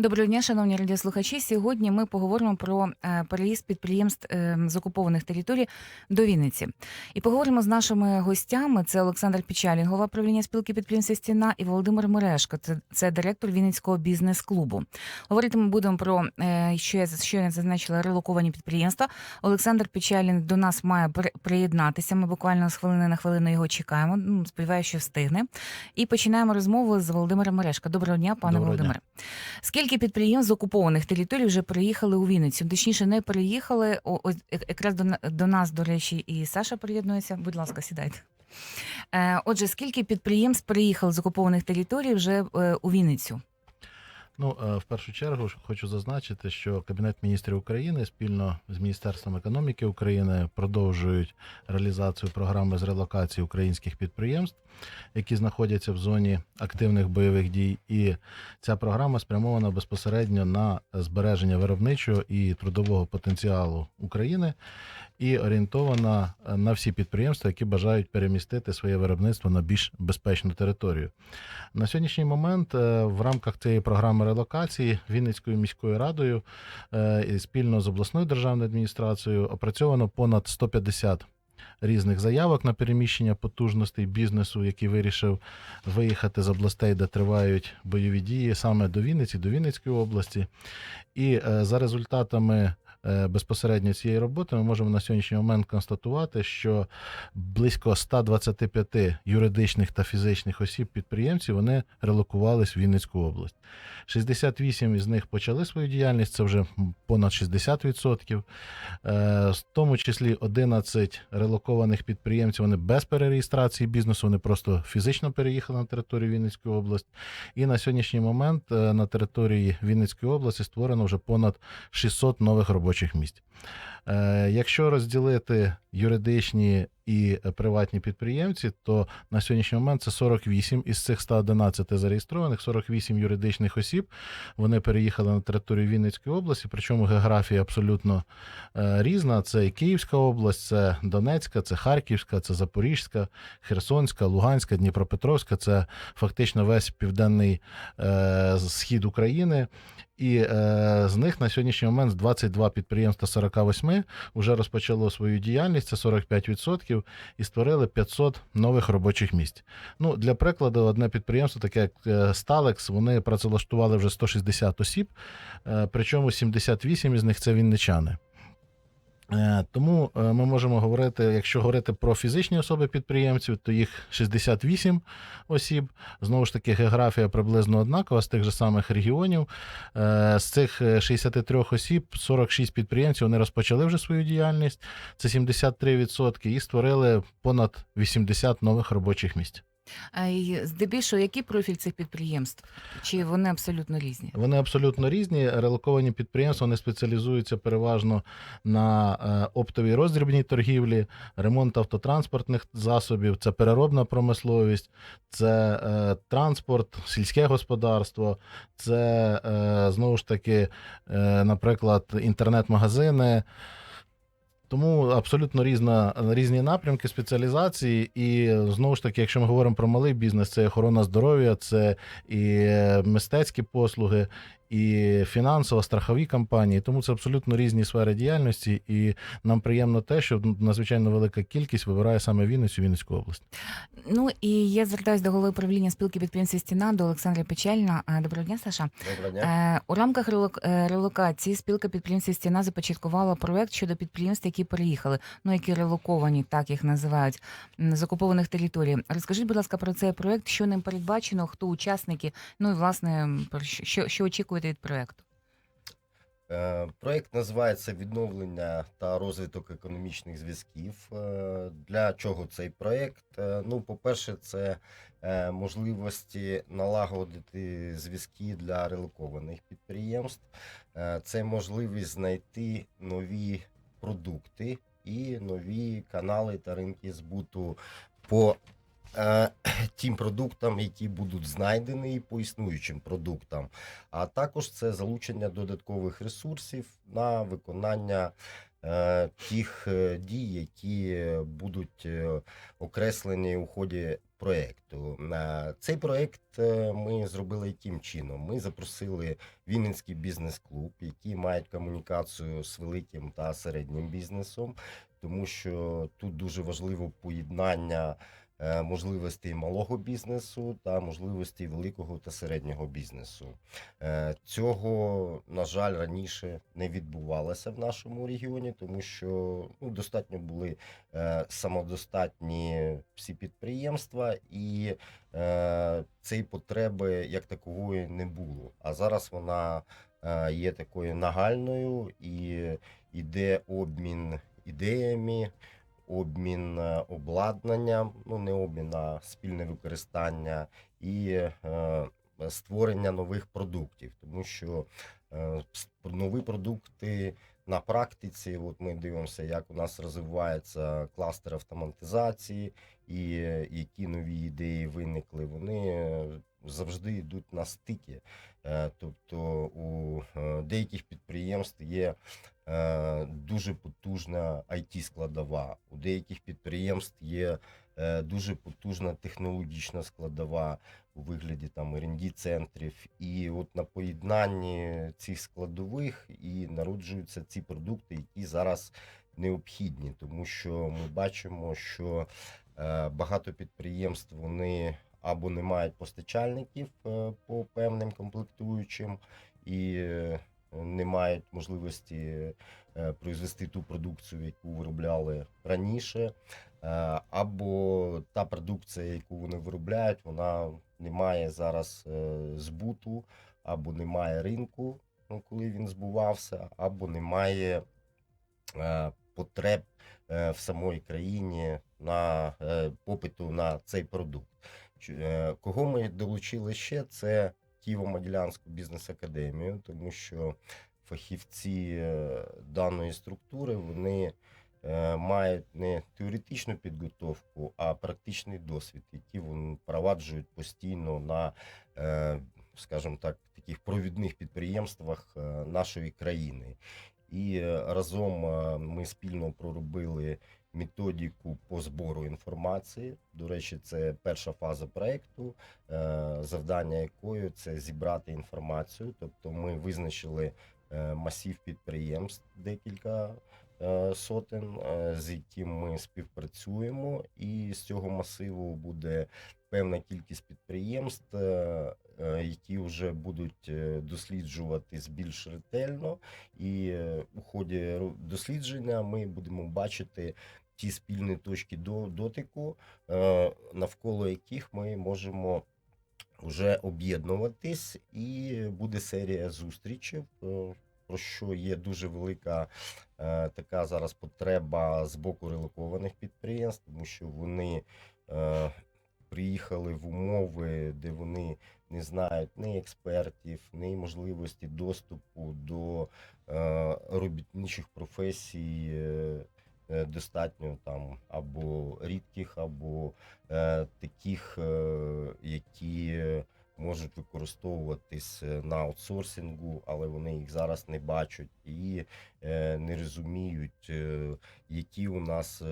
Доброго дня, шановні радіослухачі. Сьогодні ми поговоримо про е, переїзд підприємств е, з окупованих територій до Вінниці. І поговоримо з нашими гостями. Це Олександр Пічалін, голова правління спілки підприємства Стіна, і Володимир Мерешко, це, це директор Вінницького бізнес-клубу. Говорити ми будемо про е, що я що я зазначила релоковані підприємства. Олександр Пічалін до нас має приєднатися. Ми буквально з хвилини на хвилину його чекаємо. Ну, Сподіваюся, що встигне. І починаємо розмову з Володимиром Мерешко. Доброго дня, пане Доброго дня. Скільки підприємств з окупованих територій вже приїхали у Вінницю? Точніше, не приїхали. О, е- якраз до, до нас, до речі, і Саша приєднується. Будь ласка, сідайте. Е, отже, скільки підприємств приїхали з окупованих територій вже е, у Вінницю? Ну, е, в першу чергу хочу зазначити, що Кабінет міністрів України спільно з Міністерством економіки України продовжують реалізацію програми з релокації українських підприємств, які знаходяться в зоні активних бойових дій. І ця програма спрямована безпосередньо на збереження виробничого і трудового потенціалу України і орієнтована е, на всі підприємства, які бажають перемістити своє виробництво на більш безпечну територію. На сьогоднішній момент е, в рамках цієї програми релокації Вінницькою міською радою е, і спільно з обласною державною адміністрацією опрацьовано понад 150 різних заявок на переміщення потужностей бізнесу, який вирішив виїхати з областей, де тривають бойові дії, саме до Вінниці, до Вінницької області. І е, за результатами безпосередньо цієї роботи ми можемо на сьогоднішній момент констатувати, що близько 125 юридичних та фізичних осіб підприємців вони релокувались в Вінницьку область. 68 із них почали свою діяльність, це вже понад 60%. Е, В тому числі 11 релокованих підприємців вони без перереєстрації бізнесу, вони просто фізично переїхали на територію Вінницької області. І на сьогоднішній момент е, на території Вінницької області створено вже понад 600 нових робочих місць. Е, Якщо розділити юридичні і приватні підприємці, то на сьогоднішній момент це 48 із цих 111 зареєстрованих, 48 юридичних осіб. Вони переїхали на територію Вінницької області, причому географія абсолютно е, різна. Це і Київська область, це Донецька, це Харківська, це Запорізька, Херсонська, Луганська, Дніпропетровська. Це фактично весь південний е, схід України. І е, з них на сьогоднішній момент з 22 підприємства 48 вже розпочало свою діяльність, це 45%, і створили 500 нових робочих місць. Ну, для прикладу, одне підприємство, таке як е, Сталекс, вони працевлаштували вже 160 осіб, е, причому 78 із них це вінничани. Е, Тому е, ми можемо говорити, якщо говорити про фізичні особи підприємців, то їх 68 осіб. Знову ж таки, географія приблизно однакова з тих же самих регіонів. Е, З цих е, 63 осіб 46 підприємців вони розпочали вже свою діяльність. Це 73% і створили понад 80 нових робочих місць. А й здебільшого, який профіль цих підприємств? Чи вони абсолютно різні? Вони абсолютно різні. Релоковані підприємства вони спеціалізуються переважно на е, оптовій роздрібній торгівлі, ремонт автотранспортних засобів, це переробна промисловість, це е, транспорт, сільське господарство, це е, знову ж таки, наприклад, інтернет-магазини. Тому абсолютно різна, різні напрямки спеціалізації, і знову ж таки, якщо ми говоримо про малий бізнес, це охорона здоров'я, це і е, мистецькі послуги, і фінансово страхові компанії. Тому це абсолютно різні сфери діяльності, і нам приємно те, що надзвичайно велика кількість вибирає саме Вінницю, Вінницьку область. Ну і я звертаюся до голови правління спілки підприємців Стіна до Олександра Печальна. Е, Доброго дня, Саша. Доброго дня. Е, У рамках релок- е, релокації спілка підприємців Стіна започаткувала проект щодо підприємств, які переїхали, ну які релоковані, так їх називають, з окупованих територій. Розкажіть, будь ласка, про цей проект, що ним передбачено, хто учасники, ну і власне про що, що, що очікуєте від проекту? Е, Проект називається Відновлення та розвиток економічних зв'язків. Е, Для чого цей проект? Е, Ну, по-перше, це можливості налагодити зв'язки для релокованих підприємств. Це можливість знайти нові продукти і нові канали та ринки збуту по тим продуктам, які будуть знайдені, по існуючим продуктам. А також це залучення додаткових ресурсів на виконання е, тих е, дій, які будуть е, окреслені у ході проєкту. Е, Цей проєкт е, ми зробили яким чином? Ми запросили Вінницький бізнес-клуб, який мають комунікацію з великим та середнім бізнесом, тому що тут дуже важливо поєднання е, можливостей малого бізнесу та можливостей великого та середнього бізнесу. Е, Цього, на жаль, раніше не відбувалося в нашому регіоні, тому що ну, достатньо були е, самодостатні всі підприємства, і е, цієї потреби як такової не було. А зараз вона е, є такою нагальною і йде обмін ідеями. Обмін е, обладнанням, ну не обмін, а спільне використання і е, створення нових продуктів, тому що е, нові продукти на практиці, от ми дивимося, як у нас розвивається кластер автоматизації, і які нові ідеї виникли, вони завжди йдуть на стики. Е, Тобто у е, деяких підприємств є е, дуже потужна it складова у деяких підприємств є дуже потужна технологічна складова у вигляді там rd центрів. І от на поєднанні цих складових і народжуються ці продукти, які зараз необхідні, тому що ми бачимо, що багато підприємств вони або не мають постачальників е, по певним комплектуючим і е, не мають можливості е, произвести ту продукцію, яку виробляли раніше, або та продукція, яку вони виробляють, вона не має зараз збуту, або немає ринку, ну, коли він збувався, або немає потреб в самої країні на попиту на цей продукт. Е, Кого ми долучили ще? Це Києво-Могилянську бізнес-академію, тому що фахівці е, даної структури вони е, мають не теоретичну підготовку, а практичний досвід, який вони впроваджують постійно на, скажімо так, таких провідних підприємствах нашої країни. І разом ми спільно проробили методику по збору інформації. До речі, це перша фаза проекту, е, завдання якої це зібрати інформацію. Тобто, ми визначили е, масів підприємств, декілька е, сотень, з яким ми співпрацюємо, і з цього масиву буде певна кількість підприємств, які вже будуть е, досліджуватись більш ретельно. І е, у ході дослідження ми будемо бачити ті спільні точки дотику, е, навколо яких ми можемо вже об'єднуватись, і буде серія зустрічей. е, Про що є дуже велика е, така зараз потреба з боку релокованих підприємств, тому що вони е, приїхали в умови, де вони не знають ні експертів, ні можливості доступу до е, робітничих професій. е, е, Достатньо там або рідких, або е, таких, е, які можуть використовуватись е, на аутсорсингу, але вони їх зараз не бачать і е, не розуміють, е, які у нас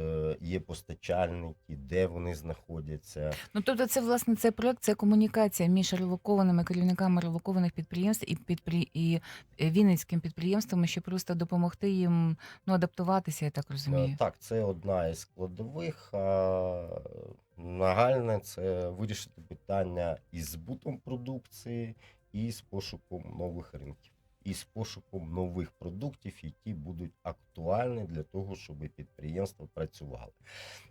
є постачальники, де вони знаходяться. Ну тобто, це власне цей проект, це комунікація між релокованими керівниками релокованих підприємств і підпри... і вінницьким підприємствами, щоб просто допомогти їм ну адаптуватися, я так розумію. Так, це одна із складових. Нагальне це вирішити питання із збутом продукції і з пошуком нових ринків, і з пошуком нових продуктів, які будуть актуальні для того, щоб підприємства працювали.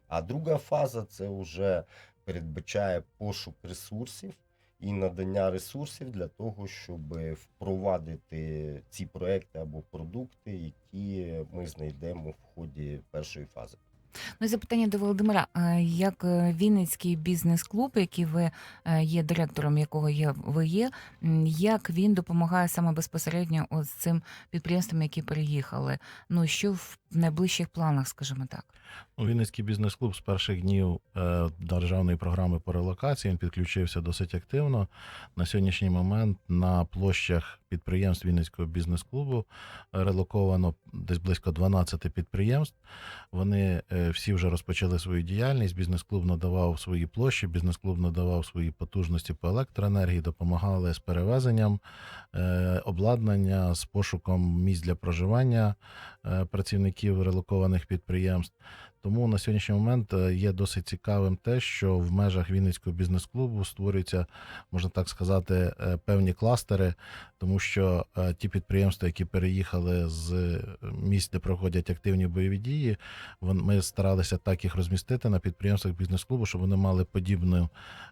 А друга фаза це вже передбачає пошук ресурсів. І надання ресурсів для того, щоб впровадити ці проекти або продукти, які ми знайдемо в ході першої фази. Ну і запитання до Володимира. Як е, Вінницький бізнес-клуб, який ви е, є директором, якого є ви є, як він допомагає саме безпосередньо от цим підприємствам, які переїхали? Ну що в найближчих планах, скажімо так? Ну, Вінницький бізнес-клуб з перших днів е, державної програми по релокації він підключився досить активно. На сьогоднішній момент на площах підприємств Вінницького бізнес-клубу релоковано десь близько 12 підприємств. Вони е, всі вже розпочали свою діяльність. Бізнес-клуб надавав свої площі, бізнес-клуб надавав свої потужності по електроенергії, допомагали з перевезенням е, обладнання, з пошуком місць для проживання е, працівників релокованих підприємств. Тому на сьогоднішній момент е, є досить цікавим те, що в межах Вінницького бізнес-клубу створюються, можна так сказати, е, певні кластери, тому що е, ті підприємства, які переїхали з місць, де проходять активні бойові дії, ми старалися так їх розмістити на підприємствах бізнес-клубу, щоб вони мали подібну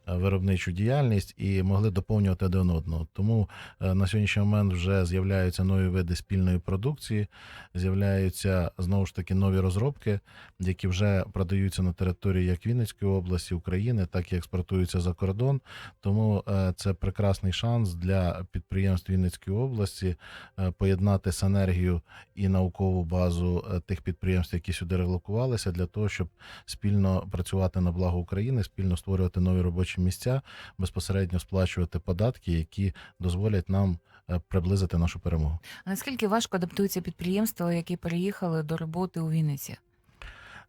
виробничу діяльність і могли доповнювати один одного. Тому на сьогоднішній момент вже з'являються нові види спільної продукції, з'являються знову ж таки нові розробки, які вже продаються на території як Вінницької області, України, так і експортуються за кордон. Тому е, це прекрасний шанс для підприємств Вінницької області е, поєднати синергію і наукову базу е, тих підприємств, які сюди релокувалися, для того, щоб спільно працювати на благо України, спільно створювати нові робочі місця, безпосередньо сплачувати податки, які дозволять нам приблизити нашу перемогу. А наскільки важко адаптуються підприємства, які переїхали до роботи у Вінниці?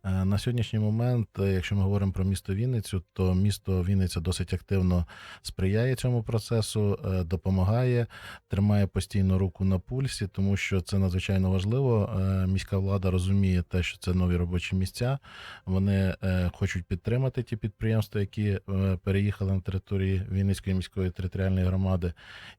Е, На сьогоднішній момент, е, якщо ми говоримо про місто Вінницю, то місто Вінниця досить активно сприяє цьому процесу, е, допомагає, тримає постійно руку на пульсі, тому що це надзвичайно важливо. Міська влада розуміє те, що це нові робочі місця. Вони хочуть підтримати ті підприємства, які переїхали на території Вінницької міської територіальної громади,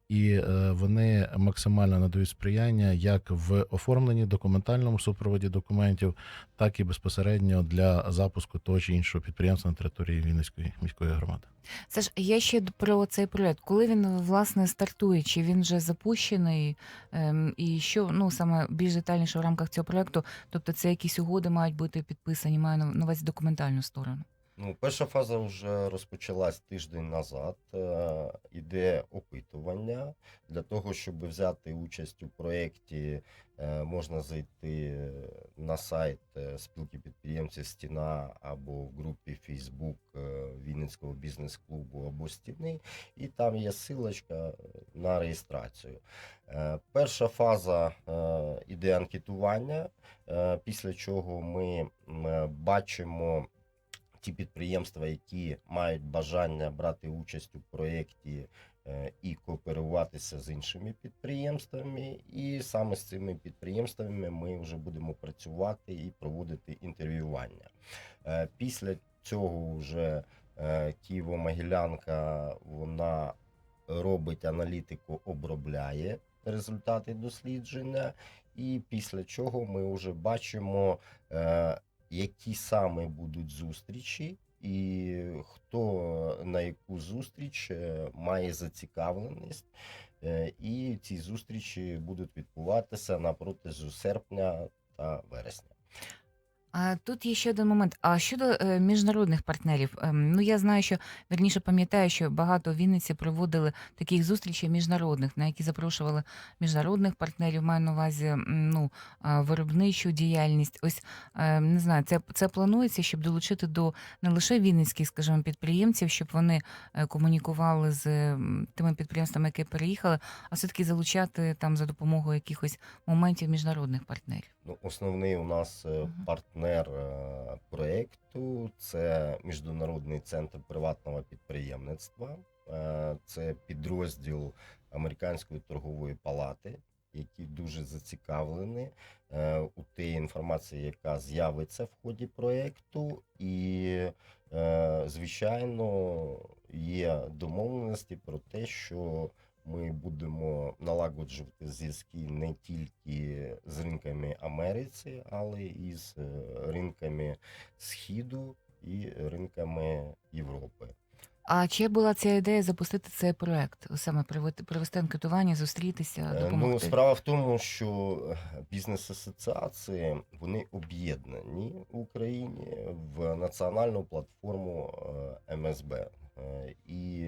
і вони максимально надають сприяння як в оформленні документальному супроводі документів, так і безпосередньо для запуску того чи іншого підприємства на території Вінницької міської громади. Це ж я ще про цей проект. Коли він власне стартує, чи він вже запущений, ем, і що ну саме більш детальніше в рамках цього проекту? Тобто, це якісь угоди мають бути підписані, маю на увазі документальну сторону. Ну, перша фаза вже розпочалась тиждень назад. Е, Іде опитування. Для того, щоб взяти участь у проєкті, е, можна зайти на сайт е, спілки підприємців Стіна або в групі Facebook е, Вінницького бізнес-клубу або стіни, і там є силочка на реєстрацію. Е, Перша фаза е, іде анкетування, е, після чого ми е, бачимо ті підприємства, які мають бажання брати участь у проєкті е, і кооперуватися з іншими підприємствами. І саме з цими підприємствами ми вже будемо працювати і проводити інтерв'ювання. Е, Після цього вже е, Києво-Могилянка вона робить аналітику, обробляє результати дослідження, і після чого ми вже бачимо, які саме будуть зустрічі, і хто на яку зустріч е, має зацікавленість. Е, І ці зустрічі будуть відбуватися на серпня та вересня. А тут є ще один момент. А щодо е, міжнародних партнерів, ем, ну я знаю, що верніше пам'ятаю, що багато в Вінниці проводили таких зустрічей міжнародних, на які запрошували міжнародних партнерів, маю на увазі м, ну, а, виробничу діяльність. Ось е, не знаю, це, це планується, щоб долучити до не лише вінницьких, скажімо, підприємців, щоб вони е, комунікували з м, тими підприємствами, які переїхали, а все-таки залучати там за допомогою якихось моментів міжнародних партнерів. Ну, основний у нас е, Мгм. партнер е, проєкту це Міжнародний центр приватного підприємництва. Е, Це підрозділ Американської торгової палати, які дуже зацікавлені е, у тій інформації, яка з'явиться в ході проєкту. І, звичайно, є домовленості про те, що ми будемо налагоджувати зв'язки не тільки з ринками Америці, але і з е, ринками Східу і ринками Європи. А чи була ця ідея запустити цей проект? Саме провести, анкетування, зустрітися, Е, Ну, справа в тому, що е, бізнес-асоціації вони об'єднані в Україні в національну платформу МСБ. І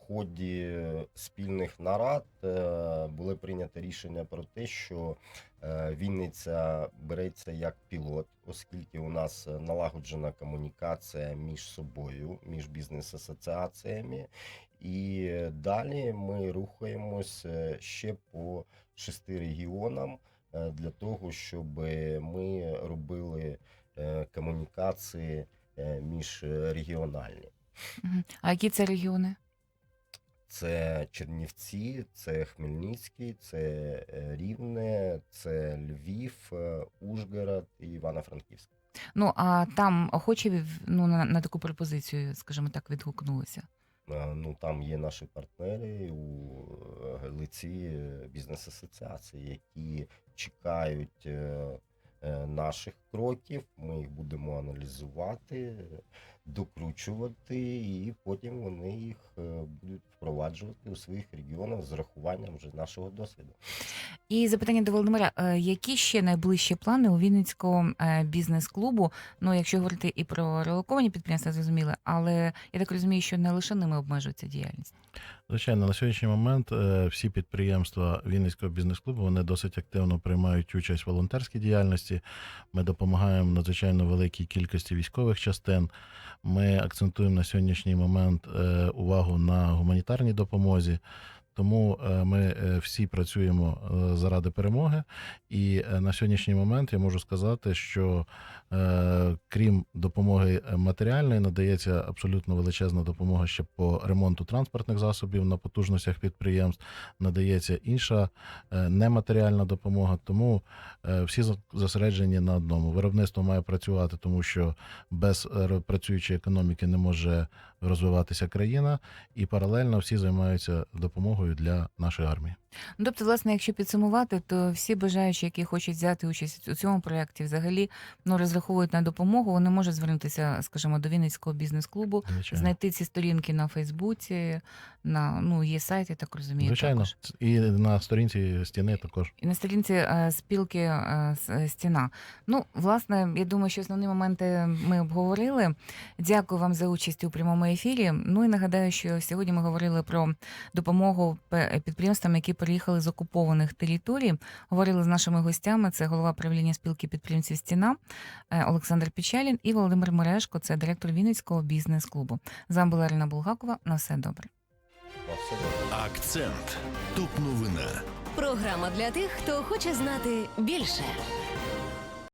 в ході спільних нарад е, були прийнято рішення про те, що е, Вінниця береться як пілот, оскільки у нас налагоджена комунікація між собою, між бізнес-асоціаціями. І далі ми рухаємось е, ще по шести регіонам для того, щоб ми робили комунікації е, міжрегіональні. А які це регіони? Це Чернівці, це Хмельницький, це е, Рівне, це Львів, е, Ужгород і Івано-Франківськ. Ну а там охочі ну, на, на таку пропозицію, скажімо так, відгукнулися. Ну там є наші партнери у е, лиці бізнес-асоціації, які чекають наших кроків. Ми їх будемо аналізувати, докручувати, і потім вони їх е, будуть впроваджувати у своїх регіонах з урахуванням вже нашого досвіду. І запитання до Володимира: Е, які ще найближчі плани у Вінницького е, бізнес-клубу? Ну, якщо говорити і про релоковані підприємства, зрозуміло, але я так розумію, що не лише ними обмежується діяльність. Звичайно, на сьогоднішній момент всі підприємства Вінницького бізнес-клубу вони досить активно приймають участь в волонтерській діяльності. Ми допомагаємо надзвичайно великій кількості військових частин. Ми акцентуємо на сьогоднішній момент е, увагу на гуманітарній допомозі. Тому е, ми е, всі працюємо заради перемоги. І на сьогоднішній момент я можу сказати, що крім допомоги матеріальної, надається абсолютно величезна допомога ще по ремонту транспортних засобів на потужностях підприємств. Надається інша е, нематеріальна допомога. Тому е, всі зосереджені на одному. Виробництво має працювати, тому що без е, працюючої економіки не може розвиватися країна, і паралельно всі займаються допомогою для нашої армії. Ну, тобто, власне, якщо підсумувати, то всі бажаючі, які хочуть взяти участь у цьому проєкті, взагалі ну розраховують на допомогу. Вони можуть звернутися, скажімо, до Вінницького бізнес-клубу, Звичайно. знайти ці сторінки на Фейсбуці, на ну є сайт, я так розумію. Звичайно, Також. і на сторінці стіни також. І на сторінці е, спілки е, е, стіна. Ну, власне, я думаю, що основні моменти ми обговорили. Дякую вам за участь у прямому ефірі. Ну і нагадаю, що сьогодні ми говорили про допомогу підприємствам, які приїхали з окупованих територій. Говорили з нашими гостями. Це голова правління спілки підприємців Стіна е, Олександр Пічалін і Володимир Мережко, це директор Вінницького бізнес-клубу. З вами була Ірина Булгакова. На все добре. На все добре. Акцент. Топ новина. Програма для тих, хто хоче знати більше.